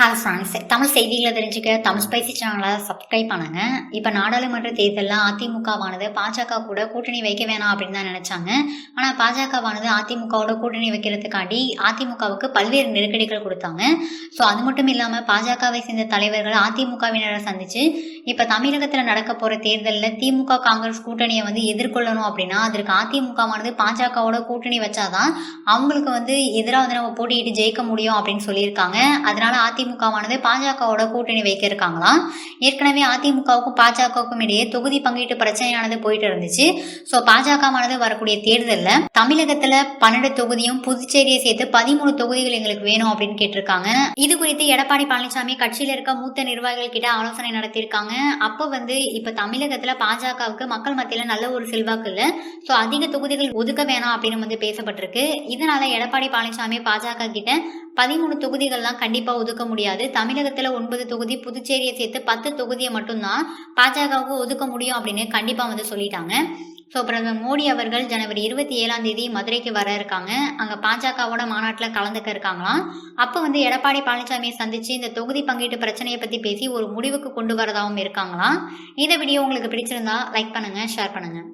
Hello friends Tamil செய்திகளை தெரிஞ்சுக்க Tamil spicy சேனலை சப்ஸ்கிரைப் பண்ணுங்க. இப்போ நாடாளுமன்ற தேர்தலில் அதிமுகவானது பாஜக கூட கூட்டணி வைக்க வேணாம் அப்படின்னு தான் நினைச்சாங்க. ஆனால் பாஜகவானது அதிமுகவோட கூட்டணி வைக்கிறதுக்காண்டி அதிமுகவுக்கு பல்வேறு நெருக்கடிகள் கொடுத்தாங்க. ஸோ அது மட்டும் இல்லாமல் பாஜகவை சேர்ந்த தலைவர்கள் அதிமுகவினரை சந்திச்சு இப்போ தமிழகத்தில் நடக்க போகிற தேர்தலில் திமுக காங்கிரஸ் கூட்டணியை வந்து எதிர்கொள்ளணும் அப்படின்னா அதற்கு அதிமுகவானது பாஜகவோட கூட்டணி வச்சாதான் அவங்களுக்கு வந்து எதிராக வந்து நம்ம போட்டியிட்டு ஜெயிக்க முடியும் அப்படின்னு சொல்லியிருக்காங்க. அதனால அதிமுகவானது பாஜகவோட கூட்டணி வைக்க இருக்காங்களாம் ஏற்கனவே அதிமுகவுக்கும் பாஜகவுக்கும் இடையே தொகுதி பங்கீட்டு பிரச்சனையானது போயிட்டு இருந்துச்சு. ஸோ பாஜகவானது வரக்கூடிய தேர்தலில் தமிழகத்தில் பன்னெண்டு தொகுதியும் புதுச்சேரியை சேர்த்து பதிமூணு தொகுதிகள் எங்களுக்கு வேணும் அப்படின்னு கேட்டிருக்காங்க. இது குறித்து எடப்பாடி பழனிசாமி கட்சியில் இருக்க மூத்த நிர்வாகிகள் கிட்ட ஆலோசனை நடத்தியிருக்காங்க. அப்போ வந்து இப்போ தமிழகத்தில் பாஜகவுக்கு மக்கள் மத்தியில் நல்ல ஒரு செல்வாக்கு இல்லை. ஸோ அதிக தொகுதிகள் ஒதுக்க வேணாம் அப்படின்னு வந்து பேசப்பட்டிருக்கு. இதனால எடப்பாடி பழனிசாமி பாஜக கிட்ட பதிமூணு தொகுதிகள்லாம் கண்டிப்பாக ஒதுக்க முடியாது. தமிழகத்தில் ஒன்பது தொகுதி புதுச்சேரியை சேர்த்து பத்து தொகுதியை மட்டும்தான் பாஜகவுக்கு ஒதுக்க முடியும் அப்படின்னு கண்டிப்பாக வந்து சொல்லிட்டாங்க. ஸோ பிரதமர் மோடி அவர்கள் ஜனவரி இருபத்தி ஏழாம் தேதி மதுரைக்கு வர இருக்காங்க. அங்கே பாஜகவோட மாநாட்டில் கலந்துக்க இருக்காங்களாம். அப்போ வந்து எடப்பாடி பழனிசாமியை சந்தித்து இந்த தொகுதி பங்கீட்டு பிரச்சனையை பற்றி பேசி ஒரு முடிவுக்கு கொண்டு வரதாகவும் இருக்காங்களாம். இந்த வீடியோ உங்களுக்கு பிடிச்சிருந்தா லைக் பண்ணுங்கள் ஷேர் பண்ணுங்கள்